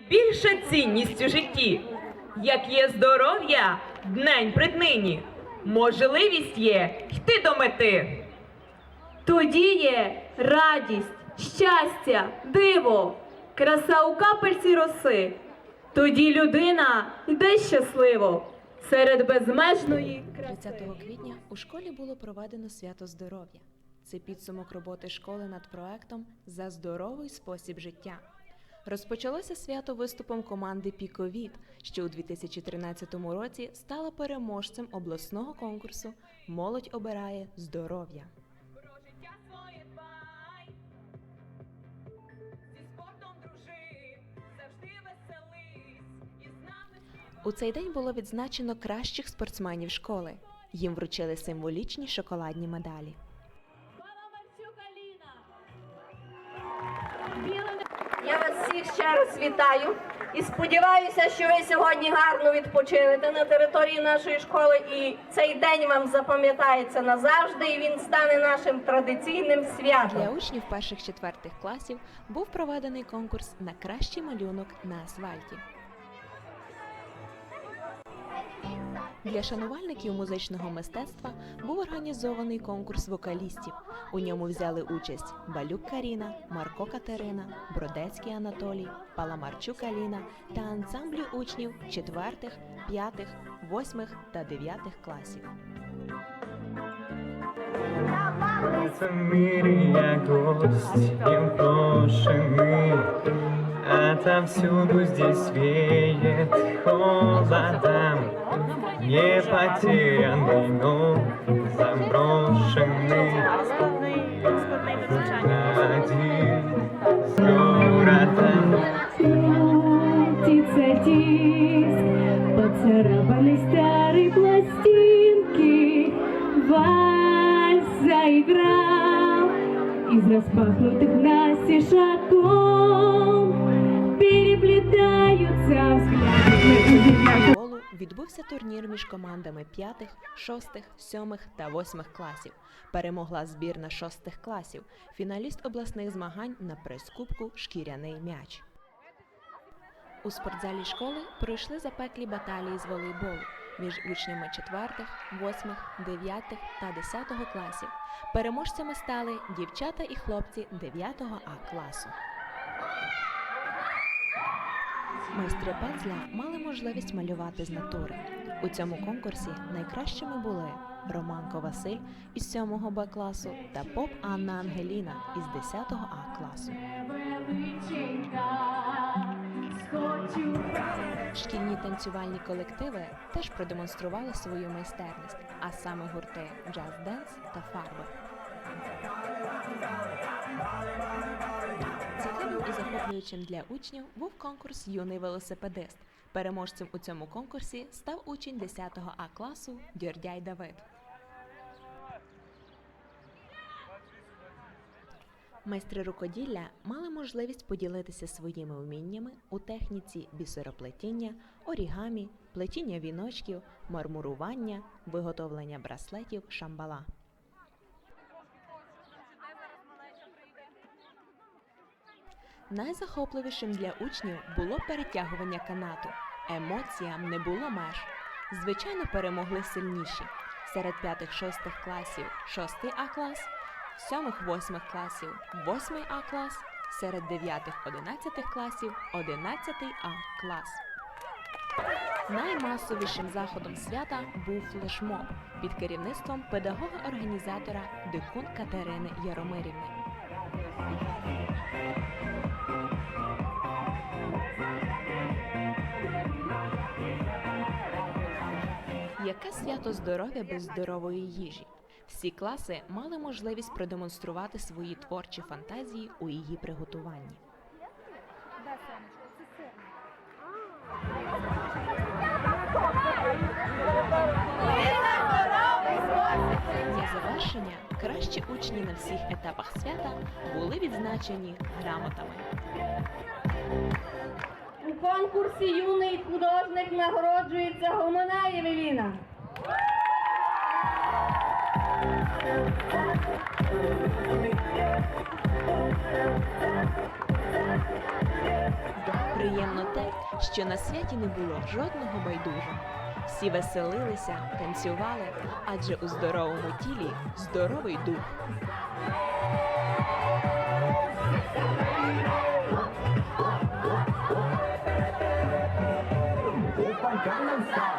Найбільша цінність у житті, як є здоров'я днень пред нині, можливість є йти до мети. Тоді є радість, щастя, диво, краса у капельці роси. Тоді людина йде щасливо серед безмежної краси. 30 квітня у школі було проведено свято здоров'я. Це підсумок роботи школи над проектом за здоровий спосіб життя. Розпочалося свято виступом команди Піковіт, що у 2013 році стала переможцем обласного конкурсу Молодь обирає здоров'я. Про життя своє дбай, зі спортом дружи, завжди веселись і з нами У цей день було відзначено кращих спортсменів школи. Їм вручили символічні шоколадні медалі. Я вас всіх ще раз вітаю і сподіваюся, що ви сьогодні гарно відпочинете на території нашої школи, і цей день вам запам'ятається назавжди, і він стане нашим традиційним святом. Для учнів перших четвертих класів був проведений конкурс на кращий малюнок на асфальті. Для шанувальників музичного мистецтва був організований конкурс вокалістів. У ньому взяли участь Балюк Каріна, Марко Катерина, Бродецький Анатолій, Паламарчук Аліна та ансамблі учнів четвертих, п'ятих, восьмих та дев'ятих класів. В этом мире я гость непрошенный Отовсюду здесь веет холодом Не потерянный, но заброшенный Один с городом Птица диск, поцарапали старые пластинки, вальс заиграл из распахнутых настежь окон переплетаются взгляды. Відбувся турнір між командами п'ятих, шостих, сьомих та восьмих класів. Перемогла збірна шостих класів, фіналіст обласних змагань на прес-кубку Шкіряний м'яч. У спортзалі школи пройшли запеклі баталії з волейболу між учнями четвертих, восьмих, дев'ятих та десятого класів. Переможцями стали дівчата і хлопці 9 А класу. Майстри пензля мали можливість малювати з натури. У цьому конкурсі найкращими були Романко Василь із 7 Б класу та поп Анна Ангеліна із 10 А класу. Шкільні танцювальні колективи теж продемонстрували свою майстерність, а саме гурти Джаз Денс та Фарби. Цікавим і захоплюючим для учнів був конкурс Юний велосипедист. Переможцем у цьому конкурсі став учень 10 А класу Дьордяй Давид. Майстри рукоділля мали можливість поділитися своїми вміннями у техніці бісероплетіння, орігамі, плетіння віночків, мармурування, виготовлення браслетів, шамбала. Найзахопливішим для учнів було перетягування канату. Емоціям не було меж. Звичайно, перемогли сильніші. Серед п'ятих-шостих класів шостий А клас, сьомих-восьмих класів восьмий А клас, серед дев'ятих-одинадцятих класів одинадцятий А клас. Наймасовішим заходом свята був флешмоб під керівництвом педагога-організатора Дикун Катерини Яромирівни. Яке свято здоров'я без здорової їжі? Всі класи мали можливість продемонструвати свої творчі фантазії у її приготуванні. Для завершення кращі учні на всіх етапах свята були відзначені грамотами. Конкурсі юний художник нагороджується Гомона Євеліна. Приємно те, що на святі не було жодного байдужого. Всі веселилися, танцювали, адже у здоровому тілі здоровий дух. 真的很